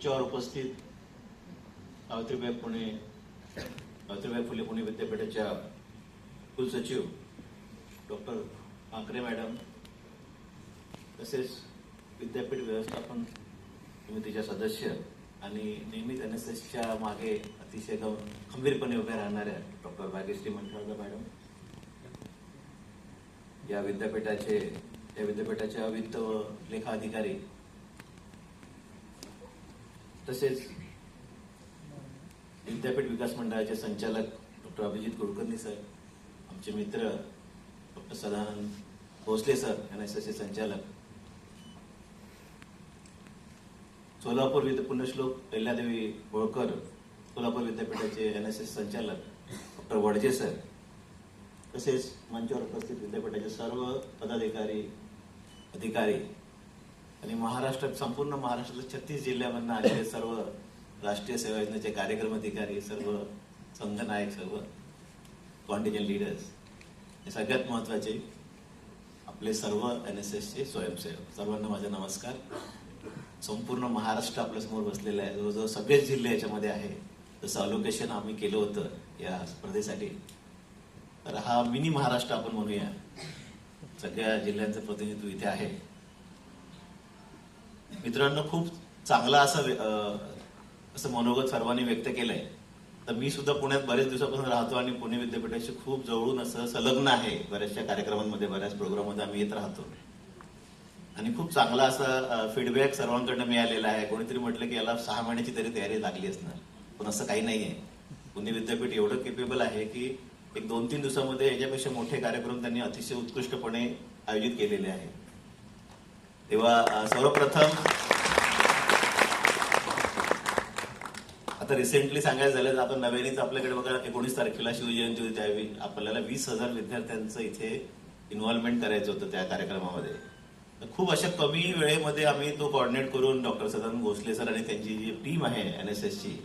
मंचावर उपस्थित सावित्रीबाई पुणे सावित्रीबाई फुले पुणे विद्यापीठाच्या कुलसचिव डॉक्टर आंकरे मॅडम तसेच विद्यापीठ व्यवस्थापन समितीच्या सदस्य आणि नेहमीच एन एस एसच्या मागे अतिशय खंबीरपणे उभ्या राहणाऱ्या डॉक्टर भाग्यश्री मंठाळकर मॅडम या विद्यापीठाचे या विद्यापीठाच्या वित्त व लेखा अधिकारी तसेच विद्यापीठ विकास मंडळाचे संचालक डॉक्टर अभिजित कुलकर्णी सर आमचे मित्र doctor Sadanand Bhosale sir N S एसचे संचालक. सोलापूर विद्या पुण्यश्लोक अहिल्यादेवी होळकर सोलापूर विद्यापीठाचे एन एस एस संचालक डॉक्टर वडजे सर तसेच मंचावर उपस्थित विद्यापीठाचे सर्व पदाधिकारी अधिकारी आणि महाराष्ट्रात संपूर्ण महाराष्ट्रातील छत्तीस जिल्ह्यामधून आलेले सर्व राष्ट्रीय सेवा योजनेचे कार्यक्रम अधिकारी सर्व संघनायक सर्व कॉन्टिजन लीडर्स हे सगळ्यात महत्त्वाचे आपले सर्व एन एस एसचे स्वयंसेवक. सर्वांना माझा नमस्कार. संपूर्ण महाराष्ट्र आपल्यासमोर बसलेला आहे. जवळजवळ सगळेच जिल्हे याच्यामध्ये आहे. जसं अलोकेशन आम्ही केलं होतं या स्पर्धेसाठी. तर हा मिनी महाराष्ट्र आपण म्हणूया. सगळ्या जिल्ह्यांचं प्रतिनिधित्व इथे आहे. मित्रांनो खूप चांगला असं असं मनोगत सर्वांनी व्यक्त केलंय. तर मी सुद्धा पुण्यात बरेच दिवसापासून राहतो आणि पुणे विद्यापीठाशी खूप जवळून असं संलग्न आहे. बऱ्याचशा कार्यक्रमांमध्ये बऱ्याच प्रोग्राममध्ये आम्ही येत राहतो. आणि खूप चांगला असा फीडबॅक सर्वांकडनं मिळालेला आहे. कोणीतरी म्हटलं की याला सहा महिन्याची तरी तयारी लागली असणार. पण असं काही नाही आहे. पुणे विद्यापीठ एवढं केपेबल आहे की एक दोन तीन दिवसामध्ये याच्यापेक्षा मोठे कार्यक्रम त्यांनी अतिशय उत्कृष्टपणे आयोजित केलेले आहे तेव्हा सर्वप्रथम आता रिसेंटली सांगायचं झालं तर आपण नव्यानेच आपल्याकडे बघा एकोणीस तारखेला शिवजयंती होती त्यावेळी. आपल्याला वीस हजार विद्यार्थ्यांचं इथे इन्व्हॉल्वमेंट करायचं होतं त्या कार्यक्रमामध्ये. खूप अशा कमी वेळेमध्ये आम्ही तो कॉर्डिनेट करून डॉक्टर सदन भोसले सर आणि त्यांची जी टीम आहे एन एस एसची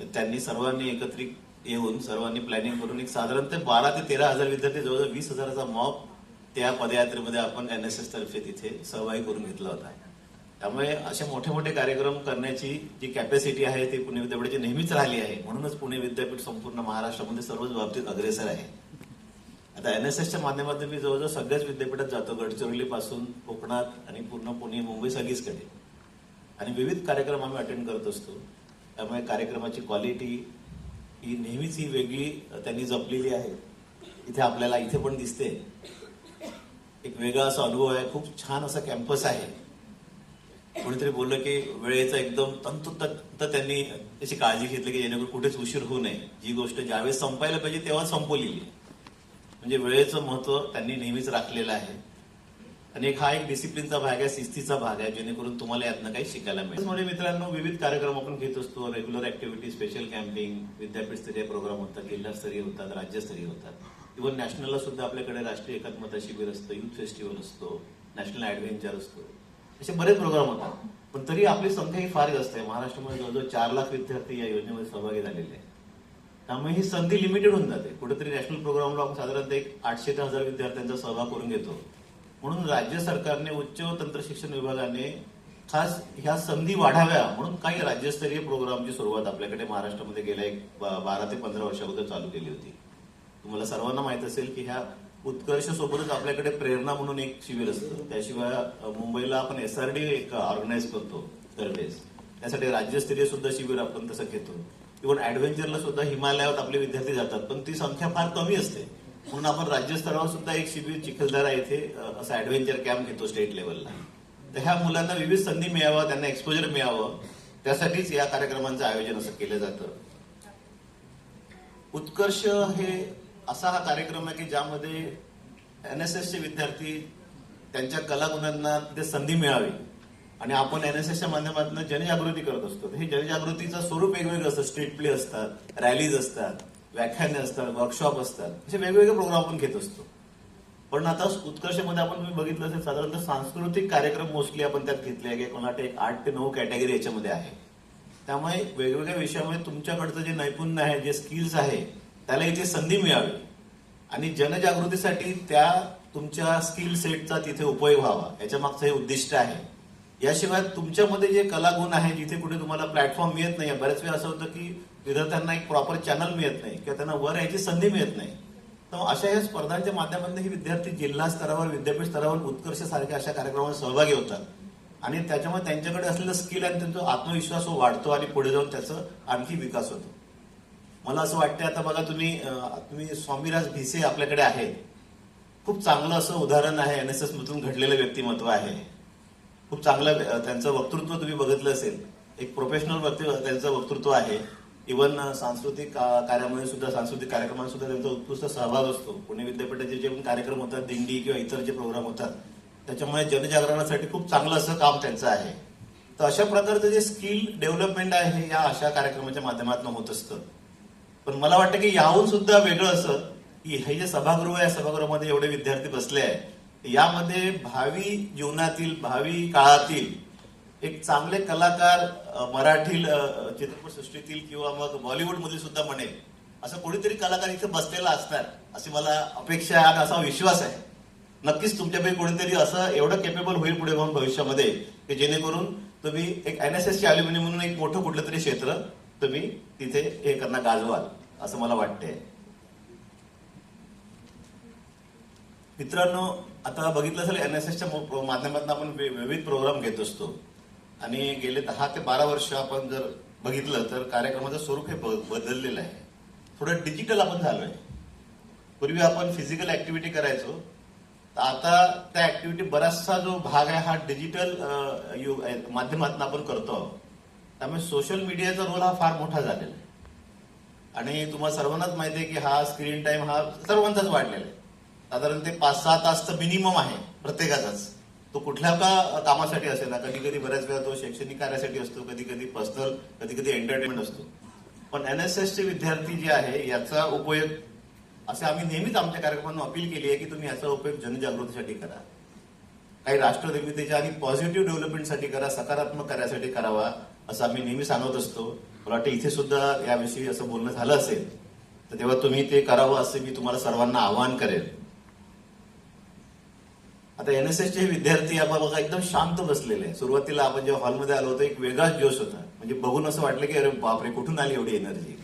तर त्यांनी सर्वांनी एकत्रित येऊन सर्वांनी प्लॅनिंग करून एक साधारणतः बारा ते तेरा हजार विद्यार्थी जवळजवळ वीस हजाराचा मॉप त्या पदयात्रेमध्ये आपण एन एस एस तर्फे तिथे सहभागी करून घेतला होता. त्यामुळे असे मोठे मोठे कार्यक्रम करण्याची जी कॅपॅसिटी आहे ती पुणे विद्यापीठाची नेहमीच राहिली आहे. म्हणूनच पुणे विद्यापीठ संपूर्ण महाराष्ट्रामध्ये सर्वच बाबतीत अग्रेसर आहे. आता एन एस एसच्या माध्यमातून मी जवळजवळ सगळ्याच विद्यापीठात जातो. गडचिरोली पासून कोकणात आणि पूर्ण पुणे मुंबई सगळीचकडे. आणि विविध कार्यक्रम आम्ही अटेंड करत असतो. त्यामुळे कार्यक्रमाची क्वालिटी ही नेहमीच ही वेगळी त्यांनी जपलेली आहे. इथे आपल्याला इथे पण दिसते. एक वेगळा असा अनुभव आहे. खूप छान असा कॅम्पस आहे. कोणीतरी बोललं की वेळेचा एकदम तंतोतंत त्यांनी त्याची काळजी घेतली की जेणेकरून कुठेच उशीर होऊ नये. जी गोष्ट ज्यावेळेस संपायला पाहिजे तेव्हा संपवलेली म्हणजे वेळेचं महत्त्व त्यांनी नेहमीच राखलेलं आहे. आणि एक हा एक डिसिप्लिनचा भाग आहे शिस्तीचा भाग आहे जेणेकरून तुम्हाला यातनं काही शिकायला मिळेल. म्हणजे मित्रांनो विविध कार्यक्रम आपण घेत असतो. रेग्युलर ऍक्टिव्हिटी स्पेशल कॅम्पिंग विद्यापीठस्तरीय प्रोग्राम होतात जिल्हास्तरीय होतात राज्यस्तरीय होतात. इव्हन नॅशनलला सुद्धा आपल्याकडे राष्ट्रीय एकात्मता शिबिर असतं युथ फेस्टिवल असतो नॅशनल ऍडव्हेंचर असतो. असे बरेच प्रोग्राम होतात. पण तरी आपली संख्या ही फार जास्त आहे. महाराष्ट्रामध्ये जवळजवळ चार लाख विद्यार्थी या योजनेमध्ये सहभागी झालेले आहेत. त्यामुळे ही संधी लिमिटेड होऊन जाते. कुठेतरी नॅशनल प्रोग्रामला आपण साधारणतः एक आठशे ते हजार विद्यार्थ्यांचा सहभाग करून घेतो. म्हणून राज्य सरकारने उच्च व तंत्र शिक्षण विभागाने खास ह्या संधी वाढाव्या म्हणून काही राज्यस्तरीय प्रोग्रामची सुरुवात आपल्याकडे महाराष्ट्रामध्ये गेल्या एक बारा ते पंधरा वर्षाअगोदर चालू केली होती. तुम्हाला सर्वांना माहीत असेल की ह्या उत्कर्ष सोबतच आपल्याकडे प्रेरणा म्हणून एक शिबिर असतं. त्याशिवाय मुंबईला आपण एसआरडी एक ऑर्गनाईज करतो दरवेळेस त्यासाठी राज्यस्तरीय सुद्धा शिबिर आपण तसं घेतो. इव्हन ऍडव्हेंचरला सुद्धा हिमालयात आपले विद्यार्थी जातात पण ती संख्या फार कमी असते. म्हणून आपण राज्यस्तरावर सुद्धा एक शिबिर चिखलदरा येथे असं ऍडव्हेंचर कॅम्प घेतो स्टेट लेवलला तर ह्या मुलांना विविध संधी मिळावं त्यांना एक्सपोजर मिळावं त्यासाठीच या कार्यक्रमांचं आयोजन असं केलं जातं. उत्कर्ष हे असा हा कार्यक्रम आहे की ज्यामध्ये एन एस एसचे विद्यार्थी त्यांच्या कलागुणांना तिथे संधी मिळावी. आणि आपण एन एस एसच्या माध्यमातून जनजागृती करत असतो. हे जनजागृतीचं स्वरूप वेगवेगळं असतं. स्ट्रीट प्ले असतात रॅलीज असतात व्याख्याने असतात वर्कशॉप असतात. असे वेगवेगळे प्रोग्राम आपण घेत असतो. पण आता उत्कर्षमध्ये आपण बघितलं असेल साधारणतः सांस्कृतिक कार्यक्रम मोस्टली आपण त्यात घेतले आहे. कोणाला एक आठ ते नऊ कॅटेगरी याच्यामध्ये आहे. त्यामुळे वेगवेगळ्या विषयामध्ये तुमच्याकडचं जे नैपुण्य आहे जे स्किल्स आहे त्याला इथे संधी मिळावी. आणि जनजागृतीसाठी त्या तुमच्या स्किल सेटचा तिथे उपयोग व्हावा. याच्या मागचं हे उद्दिष्ट आहे. याशिवाय तुमच्यामध्ये जे कलागुण आहे जिथे कुठे तुम्हाला प्लॅटफॉर्म मिळत नाही बऱ्याच वेळा असं होतं की विद्यार्थ्यांना एक प्रॉपर चॅनल मिळत नाही किंवा त्यांना वर यायची संधी मिळत नाही. तर अशा या स्पर्धांच्या माध्यमातून ही विद्यार्थी जिल्हा स्तरावर विद्यापीठ स्तरावर उत्कर्ष सारख्या अशा कार्यक्रमात सहभागी होतात. आणि त्याच्यामुळे त्यांच्याकडे असलेलं स्किल आणि त्यांचा आत्मविश्वास हो वाढतो आणि पुढे जाऊन त्याचं आणखी विकास होतो. मला असं वाटतं आता बघा तुम्ही तुम्ही स्वामीराज भिसे आपल्याकडे आहेत. खूप चांगलं असं उदाहरण आहे एन एस एस मधून घडलेलं व्यक्तिमत्व आहे. खूप चांगलं त्यांचं वक्तृत्व तुम्ही बघितलं असेल. एक प्रोफेशनल व्यक्ती त्यांचं वक्तृत्व आहे. इव्हन सांस्कृतिक का- कार्यामध्ये सुद्धा सांस्कृतिक कार्यक्रमात सुद्धा त्यांचा उत्कृष्ट सहभाग असतो. पुणे विद्यापीठाचे जे पण कार्यक्रम होतात दिंडी किंवा इतर जे प्रोग्राम होतात त्याच्यामुळे जनजागरणासाठी खूप चांगलं असं काम त्यांचं आहे. तर अशा प्रकारचं जे स्किल डेव्हलपमेंट आहे या अशा कार्यक्रमाच्या माध्यमातून होत असतं. पण मला वाटतं की याहून सुद्धा वेगळं असं की हे जे सभागृह आहे सभागृहामध्ये एवढे विद्यार्थी बसले आहे यामध्ये भावी जीवनातील भावी काळातील एक चांगले कलाकार मराठी चित्रपटसृष्टीतील किंवा मग बॉलिवूड सुद्धा म्हणेल असं कोणीतरी कलाकार इथे बसलेला असणार अशी मला अपेक्षा आहे आणि असा विश्वास आहे. नक्कीच तुमच्यापैकी कोणीतरी असं एवढं केपेबल होईल पुढे म्हणून भविष्यामध्ये की जेणेकरून तुम्ही एक एनएसएसची अॅल्युमिनियम म्हणून एक मोठं कुठलं तरी क्षेत्र तुम्ही तिथे हे करणं गाजवाल असं मला वाटतंय. मित्रांनो आता बघितलं असेल एनएसएसच्या माध्यमातून आपण विविध प्रोग्राम घेत असतो. आणि गेले दहा ते बारा वर्ष आपण जर बघितलं तर कार्यक्रमाचं स्वरूप हे ब- बदललेलं आहे. थोडं डिजिटल आपण झालोय. पूर्वी आपण फिजिकल ऍक्टिव्हिटी करायचो. तर आता त्या ऍक्टिव्हिटी बराचसा जो भाग आहे हा डिजिटल माध्यमातून आपण करतो आहोत. त्यामुळे सोशल मीडियाचा रोल हा फार मोठा झालेला आहे. आणि तुम्हाला सर्वांनाच माहिती आहे की हा स्क्रीन टाइम हा सर्वांचाच वाढलेला आहे. साधारण ते पाच सहा तास तर मिनिमम आहे प्रत्येकाचाच. तो कुठल्या का कामासाठी असेल ना कधी कधी बऱ्याच वेळा तो शैक्षणिक कार्यासाठी असतो कधी कधी पर्सनल कधी कधी एंटरटेनमेंट असतो पण एनएसएसचे विद्यार्थी जे आहे याचा उपयोग असे आम्ही नेहमीच आमच्या कार्यक्रमांना अपील केली आहे की तुम्ही याचा उपयोग जनजागृतीसाठी करा. काही राष्ट्रनिर्मितीच्या आणि पॉझिटिव्ह डेव्हलपमेंटसाठी करा सकारात्मक कार्यासाठी करावा. असं आम्ही नेहमी सांगत असतो. मला वाटतं इथे सुद्धा याविषयी असं बोलणं झालं असेल तर तेव्हा तुम्ही ते करावं असं मी तुम्हाला सर्वांना आवाहन करेल. आता एनएसएसचे विद्यार्थी आपण बघा एकदम शांत बसलेले आहे सुरुवातीला आपण जेव्हा हॉलमध्ये आलो होतो एक वेगळाच जोश होता. म्हणजे बघून असं वाटलं की अरे बापरे कुठून आली एवढी एनर्जी?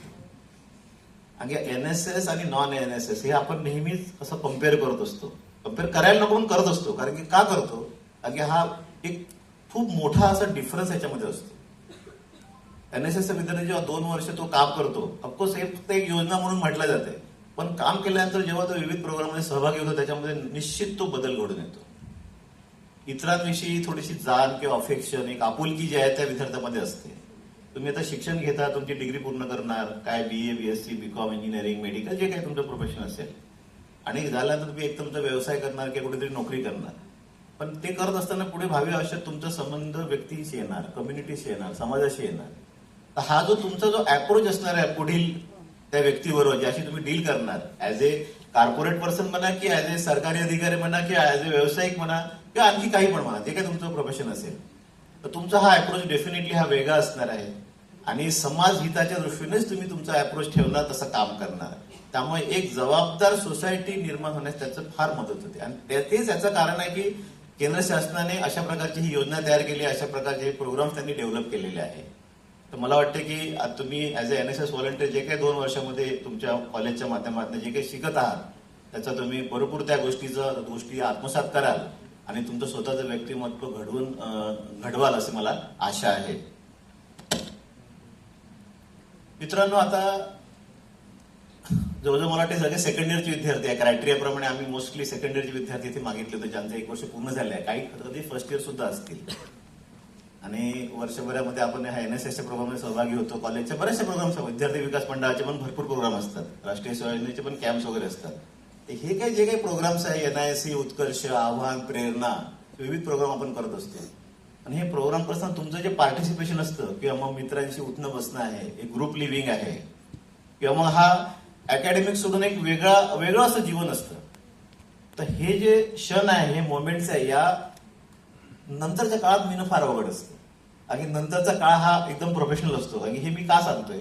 आणि एनएसएस आणि नॉन एनएसएस हे आपण नेहमीच असं कंपेअर करत असतो. कंपेअर करायला नको पण करत असतो कारण की का करतो? कारण की हा एक खूप मोठा असा डिफरन्स याच्यामध्ये असतो. एनएसएसचा विद्यार्थी जेव्हा दोन वर्ष तो काम करतो ऑफकोर्स हे फक्त एक योजना म्हणून म्हटलं जाते. पण काम केल्यानंतर जेव्हा तो विविध प्रोग्राममध्ये सहभागी होतो त्याच्यामध्ये निश्चित तो बदल घडून येतो. इतरांविषयी थोडीशी जाण किंवा अफेक्शन एक आपुलकी जी आहे त्या विद्यार्थ्यामध्ये असते. तुम्ही आता शिक्षण घेता तुमची डिग्री पूर्ण करणार काय B A B S C B com engineering medical जे काही तुमचं प्रोफेशन असेल. आणि झाल्यानंतर तुम्ही एक तुमचा व्यवसाय करणार किंवा कुठेतरी नोकरी करणार. पण ते करत असताना पुढे भावी आयुष्यात तुमचा संबंध व्यक्तीशी येणार कम्युनिटीशी येणार समाजाशी येणार. तर हा जो तुमचा जो अप्रोच असणार आहे पुढील त्या व्यक्तीबरोबर ज्याशी तुम्ही डील करणार ऍज ए कॉर्पोरेट पर्सन म्हणा की ऍज ए सरकारी अधिकारी म्हणा की ऍज ए व्यावसायिक म्हणा किंवा आणखी काही पण म्हणा जे काही तुमचं प्रोफेशन असेल तर तुमचा हा अप्रोच डेफिनेटली हा वेगळा असणार आहे. आणि समाज हिताच्या दृष्टीनेच तुम्ही तुमचा अप्रोच ठेवणार तसं काम करणार. त्यामुळे एक जबाबदार सोसायटी निर्माण होण्यास त्याचं फार मदत होते. आणि त्या- तेच याचं कारण आहे की केंद्र शासनाने अशा प्रकारची ही योजना तयार केली अशा प्रकारचे प्रोग्राम त्यांनी डेव्हलप केलेले आहे. तर मला वाटतं की तुम्ही as a N S S volunteer जे काही दोन वर्षामध्ये तुमच्या कॉलेजच्या माध्यमातून जे काही शिकत आहात त्याचा तुम्ही भरपूर त्या गोष्टीचं गोष्टी आत्मसात कराल आणि तुमचं स्वतःचं व्यक्तिमत्व घडवून घडवाल असं मला आशा आहे. मित्रांनो आता जवळजवळ मला वाटते सगळे सेकंड इयरचे विद्यार्थी आहे. क्रायटेरियाप्रमाणे आम्ही मोस्टली सेकंड इयरचे विद्यार्थी इथे मागितले होते ज्यांचं एक वर्ष पूर्ण झाले आहे काही कधी फर्स्ट इयर सुद्धा असतील. आणि वर्षभरामध्ये आपण ह्या एनएसएसच्या प्रोग्राममध्ये सहभागी होतो. कॉलेजच्या बऱ्याचशा प्रोग्राम्स विद्यार्थी विकास मंडळाचे पण भरपूर प्रोग्राम असतात. राष्ट्रीय सेवा योजनेचे पण कॅम्प्स वगैरे असतात. हे काही जे काही प्रोग्राम्स आहे एनआयसी उत्कर्ष आव्हान प्रेरणा विविध प्रोग्राम आपण करत असतो. आणि हे प्रोग्राम करताना तुमचं जे पार्टिसिपेशन असतं किंवा मग मित्रांशी उठणं बसणं आहे एक ग्रुप लिव्हिंग आहे किंवा मग हा अकॅडमिक सोडून एक वेगळा वेगळं असं जीवन असतं. तर हे जे क्षण आहे हे मोमेंट्स आहे या नंतरच्या काळात मिळणं फार अवघड असतं. आणि नंतरचा काळ हा एकदम प्रोफेशनल असतो. आणि हे मी का सांगतोय?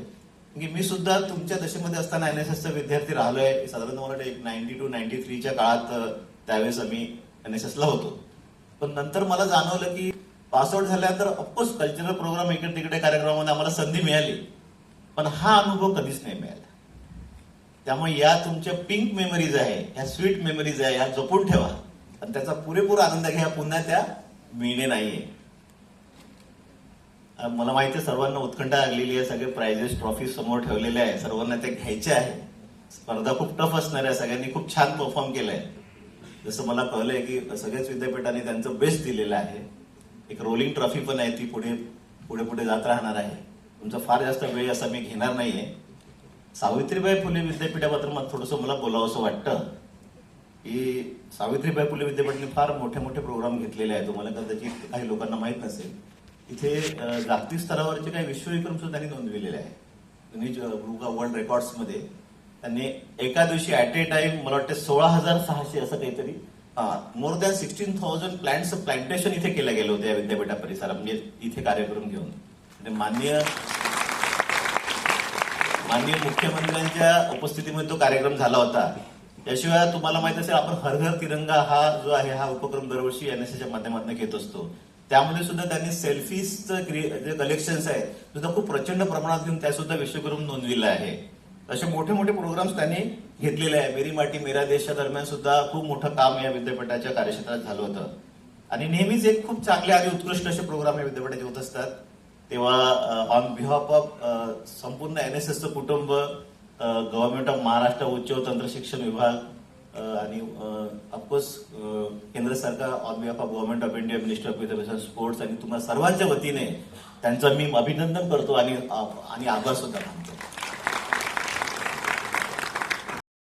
की मी सुद्धा तुमच्या दशेमध्ये असताना एनएसएसचा विद्यार्थी राहिलोय. साधारण मला वाटतं एक नाईन्टी टू नाईन्टी थ्रीच्या काळात त्यावेळेस आम्ही एनएसएसला होतो. पण नंतर मला जाणवलं की पासआउट झाल्यानंतर ऑफकोर्स कल्चरल प्रोग्राम इकडे तिकडे कार्यक्रमामध्ये आम्हाला संधी मिळाली. पण हा अनुभव कधीच नाही मिळाला. त्यामुळे या तुमच्या पिंक मेमरीज आहे ह्या स्वीट मेमरीज आहे ह्या जपून ठेवा. आणि त्याचा पुरेपूर आनंद घ्या. पुन्हा त्या मिळणे नाही आहे मला माहिती आहे सर्वांना उत्कंठा लागलेली आहे सगळे प्राइजेस ट्रॉफी समोर ठेवलेले आहे. सर्वांना ते घ्यायचे आहे. स्पर्धा खूप टफ असणार आहे सगळ्यांनी खूप छान परफॉर्म केलंय. जसं मला कळलंय की सगळ्याच विद्यापीठाने त्यांचं बेस्ट दिलेलं आहे. एक रोलिंग ट्रॉफी पण आहे ती पुढे पुढे पुढे जात राहणार आहे. तुमचा फार जास्त वेळ असा मी घेणार नाहीये. सावित्रीबाई फुले विद्यापीठाबद्दल मग थोडंसं मला बोलावं असं वाटतं की सावित्रीबाई फुले विद्यापीठाने फार मोठे मोठे प्रोग्राम घेतलेले आहेत. तुम्हाला कदाचित काही लोकांना माहीत नसेल. इथे जागतिक स्तरावरचे काही विश्वविक्रम सुद्धा त्यांनी नोंदविलेले आहे गिनीज बुक ऑफ वर्ल्ड रेकॉर्ड्समध्ये त्यांनी एका दिवशी ऍट ए टाइम मला वाटतं सोळा हजार सहाशे असं काहीतरी more than sixteen thousand plants plantation इथे केलं गेलं होतं या विद्यापीठा परिसरात. म्हणजे इथे कार्यक्रम घेऊन. माननीय माननीय मुख्यमंत्र्यांच्या उपस्थितीमध्ये तो कार्यक्रम झाला होता. त्याशिवाय तुम्हाला माहीत असेल आपण हर घर तिरंगा हा जो आहे हा उपक्रम दरवर्षी एनएसएच्या माध्यमातून घेत असतो. त्यामध्ये सुद्धा त्यांनी सेल्फीजचं जे कलेक्शन्स आहे सुद्धा खूप प्रचंड प्रमाणात घेऊन त्या सुद्धा विश्वकर्म नोंदविलं आहे. असे मोठे मोठे प्रोग्राम्स त्यांनी घेतलेले आहे. मेरी माटी मेरा देशच्या दरम्यान सुद्धा खूप मोठं काम या विद्यापीठाच्या कार्यक्षेत्रात झालं होतं. आणि नेहमीच एक खूप चांगले आणि उत्कृष्ट असे प्रोग्राम या विद्यापीठात होत असतात. तेव्हा ऑन बिहाफ ऑफ संपूर्ण एन एस एसचं कुटुंब गव्हर्नमेंट ऑफ महाराष्ट्र उच्च व तंत्र शिक्षण विभाग आणि ऑफकोर्स केंद्र सरकार on behalf of government of India minister of education sports आणि तुम्हाला सर्वांच्या वतीने त्यांचं मी अभिनंदन करतो आणि आणि आभार सुद्धा मानतो.